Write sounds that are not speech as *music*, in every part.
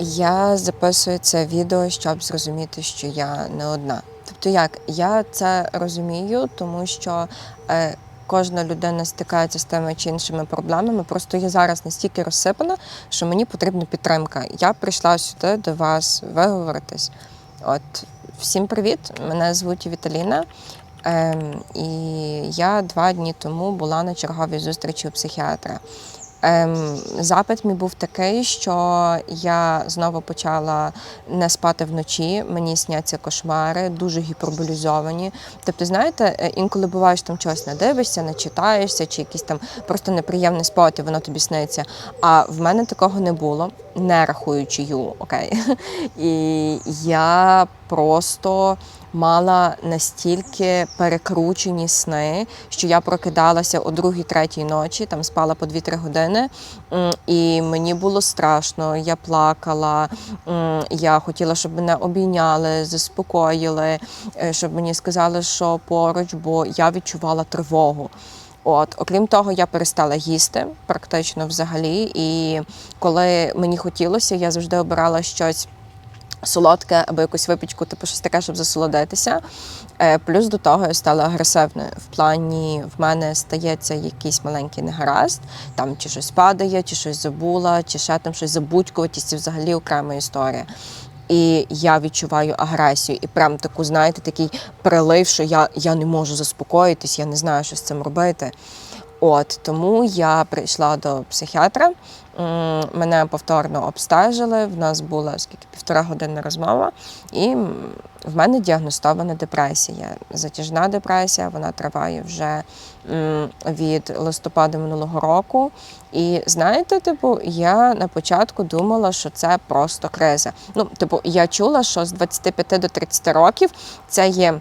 Я записую це відео, щоб зрозуміти, що я не одна. Тобто, як я це розумію, тому що е, кожна людина стикається з тими чи іншими проблемами. Просто я зараз настільки розсипана, що мені потрібна підтримка. Я прийшла сюди до вас виговоритись. От всім привіт! Мене звуть Віталіна. Ем, і я два дні тому була на черговій зустрічі у психіатра. Ем, запит мій був такий, що я знову почала не спати вночі. Мені сняться кошмари, дуже гіперболізовані. Тобто, знаєте, е, інколи буваєш там чогось не дивишся, не читаєшся, чи якийсь там просто неприємний спот, і воно тобі сниться. А в мене такого не було, не рахуючи ю, окей. *laughs* І я просто мала настільки перекручені сни, що я прокидалася о другій, третій ночі, там спала по 2-3 години, і мені було страшно. Я плакала, я хотіла, щоб мене обійняли, заспокоїли, е, щоб мені сказали, що поруч, бо я відчувала тривогу. От, окрім того, я перестала їсти практично взагалі. І коли мені хотілося, я завжди обирала щось солодке або якусь випічку, типу щось таке, щоб засолодитися. Е, Плюс до того я стала агресивною. В плані в мене стається якийсь маленький негаразд, там чи щось падає, чи щось забула, чи ще там щось забудькуватись, це взагалі окрема історія. І я відчуваю агресію, і прям таку, знаєте, такий прилив, що я, я не можу заспокоїтись, я не знаю, що з цим робити. От тому я прийшла до психіатра. Мене повторно обстежили. В нас була скільки півтора години розмова, і в мене діагностована депресія. Затяжна депресія. Вона триває вже від листопада минулого року. І знаєте, типу, я на початку думала, що це просто криза. Ну, типу, я чула, що з 25 до 30 років це є.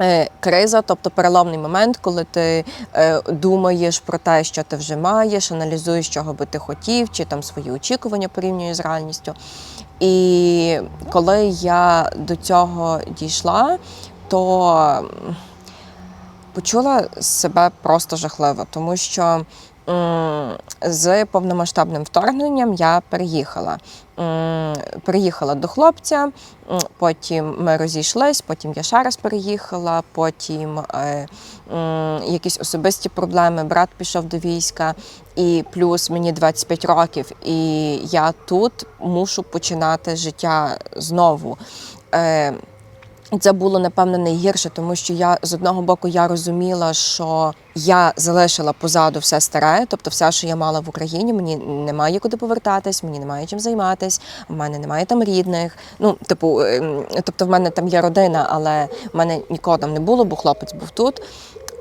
Е, Криза, тобто переломний момент, коли ти е, думаєш про те, що ти вже маєш, аналізуєш, чого би ти хотів, чи там свої очікування порівнюєш з реальністю. І коли я до цього дійшла, то почула себе просто жахливо, тому що з повномасштабним вторгненням я переїхала. М, Переїхала до хлопця, потім ми розійшлись, потім я ще раз переїхала, потім е, якісь особисті проблеми. Брат пішов до війська, і плюс мені 25 років, і я тут мушу починати життя знову. Е, Це було напевно найгірше, тому що я з одного боку я розуміла, що я залишила позаду все старе, тобто все, що я мала в Україні, мені немає куди повертатись, мені немає чим займатись, в мене немає там рідних. Ну, типу, ем, тобто, в мене там є родина, але в мене нікого там не було, бо хлопець був тут.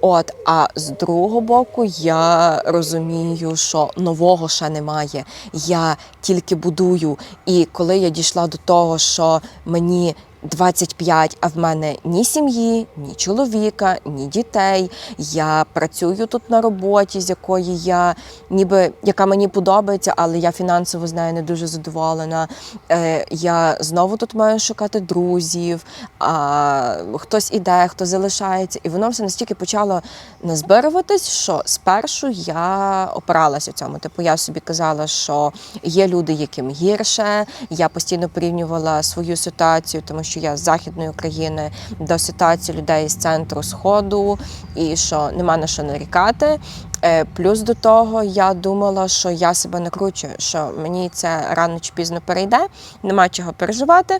От, а з другого боку, я розумію, що нового ще немає. Я тільки будую. І коли я дійшла до того, що мені 25, а в мене ні сім'ї, ні чоловіка, ні дітей. Я працюю тут на роботі, з якої я ніби яка мені подобається, але я фінансово з нею не дуже задоволена. Е, я знову тут маю шукати друзів, а хтось іде, хто залишається, і воно все настільки почало назбируватись, що спершу я опиралася цьому. Типу, я собі казала, що є люди, яким гірше. Я постійно порівнювала свою ситуацію, тому що я з західної України до ситуації людей з центру сходу, і що нема на що нарікати. Е, Плюс до того я думала, що я себе накручую, що мені це рано чи пізно перейде, нема чого переживати.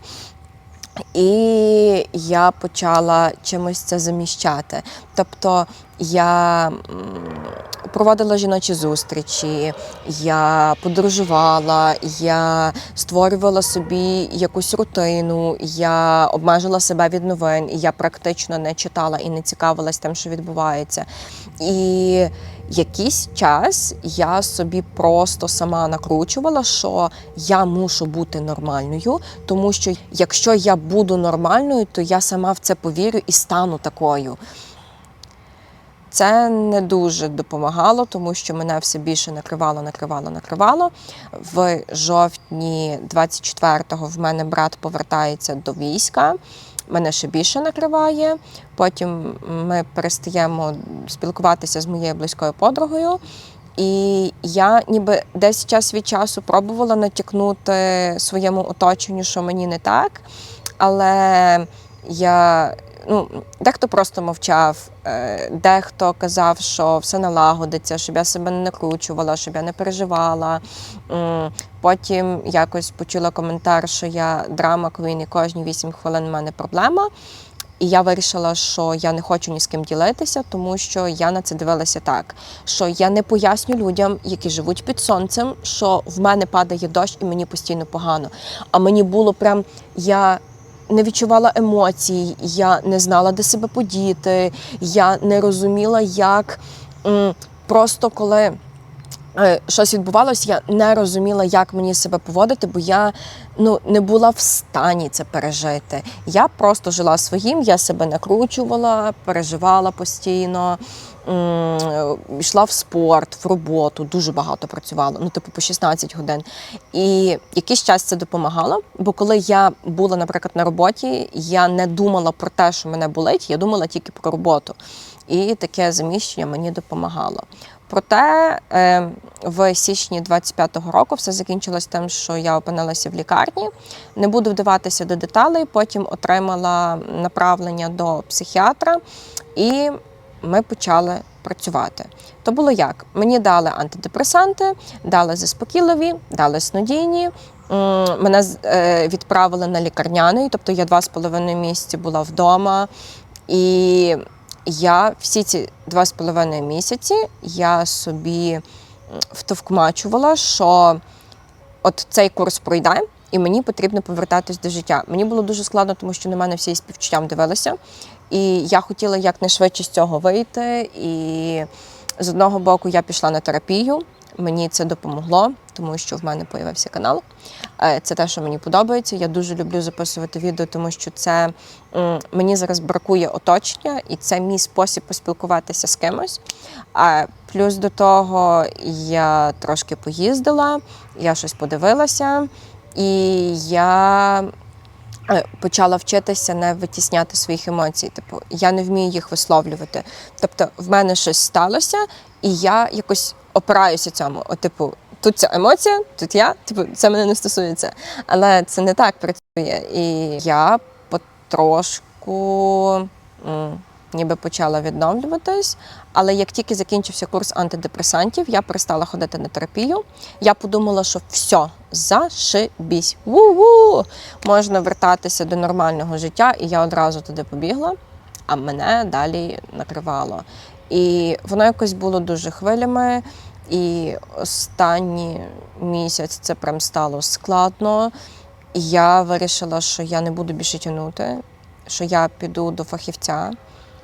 І я почала чимось це заміщати. Тобто я проводила жіночі зустрічі, я подорожувала, я створювала собі якусь рутину, я обмежила себе від новин, я практично не читала і не цікавилась тим, що відбувається. І якийсь час я собі просто сама накручувала, що я мушу бути нормальною, тому що якщо я буду нормальною, то я сама в це повірю і стану такою. Це не дуже допомагало, тому що мене все більше накривало, накривало, накривало. В жовтні 24-го в мене брат повертається до війська. Мене ще більше накриває. Потім ми перестаємо спілкуватися з моєю близькою подругою. І я ніби десь час від часу пробувала натякнути своєму оточенню, що мені не так. Але я ну, дехто просто мовчав, е, дехто казав, що все налагодиться, щоб я себе не накручувала, щоб я не переживала. Потім якось почула коментар, що я драма queen і кожні 8 хвилин в мене проблема. І я вирішила, що я не хочу ні з ким ділитися, тому що я на це дивилася так, що я не поясню людям, які живуть під сонцем, що в мене падає дощ і мені постійно погано. А мені було прям я. Не відчувала емоцій, я не знала, де себе подіти, я не розуміла, як просто коли е, щось відбувалось, я не розуміла, як мені себе поводити, бо я ну, не була в стані це пережити. Я просто жила своїм, я себе накручувала, переживала постійно, йшла в спорт, в роботу, дуже багато працювала, ну, типу, по 16 годин. І якийсь час це допомагало, бо коли я була, наприклад, на роботі, я не думала про те, що мене болить, я думала тільки про роботу. І таке заміщення мені допомагало. Проте е, в січні 25-го року все закінчилось тим, що я опинилася в лікарні. Не буду вдаватися до деталей. Потім отримала направлення до психіатра, і ми почали працювати. То було як? Мені дали антидепресанти, дали заспокійливі, дали снодійні. Мене е, відправили на лікарняний, тобто я два з половиною місяці була вдома. І я всі ці два з половиною місяці я собі втовкмачувала, що от цей курс пройде, і мені потрібно повертатись до життя. Мені було дуже складно, тому що на мене всі співчуттям дивилися. І я хотіла якнайшвидше з цього вийти. І з одного боку я пішла на терапію. Мені це допомогло, тому що в мене появився канал. Е, Це те, що мені подобається. Я дуже люблю записувати відео, тому що це мені зараз бракує оточення, і це мій спосіб поспілкуватися з кимось. Плюс до того я трошки поїздила, я щось подивилася, і я почала вчитися не витісняти своїх емоцій. Типу, я не вмію їх висловлювати. Тобто, в мене щось сталося, і я якось опираюся цьому. О, типу, тут ця емоція, тут я, типу, це мене не стосується. Але це не так працює. І я потрошку. Ніби почала відновлюватись, але як тільки закінчився курс антидепресантів, я перестала ходити на терапію. Я подумала, що все, зашибісь, ву-ву, можна вертатися до нормального життя, і я одразу туди побігла, а мене далі накривало. І воно якось було дуже хвилями. І останній місяць це прям стало складно. Я вирішила, що я не буду більше тягнути, що я піду до фахівця.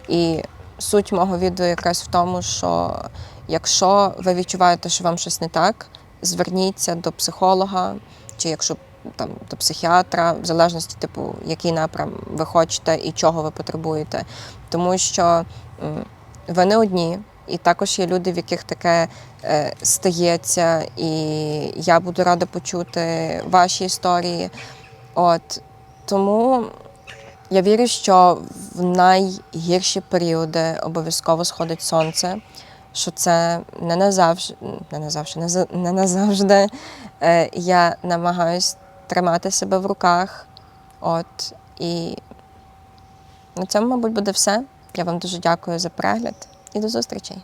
І суть мого відео якраз в тому, що якщо ви відчуваєте, що вам щось не так, зверніться до психолога, чи якщо там до психіатра, в залежності, типу, який напрям ви хочете і чого ви потребуєте. Тому що ви не одні, і також є люди, в яких таке е, стається, і я буду рада почути ваші історії. От тому я вірю, що в найгірші періоди обов'язково сходить сонце, що це не назавжди, не назавжди, не, назавжди. Я намагаюсь тримати себе в руках. От, і на цьому, мабуть, буде все. Я вам дуже дякую за перегляд і до зустрічей.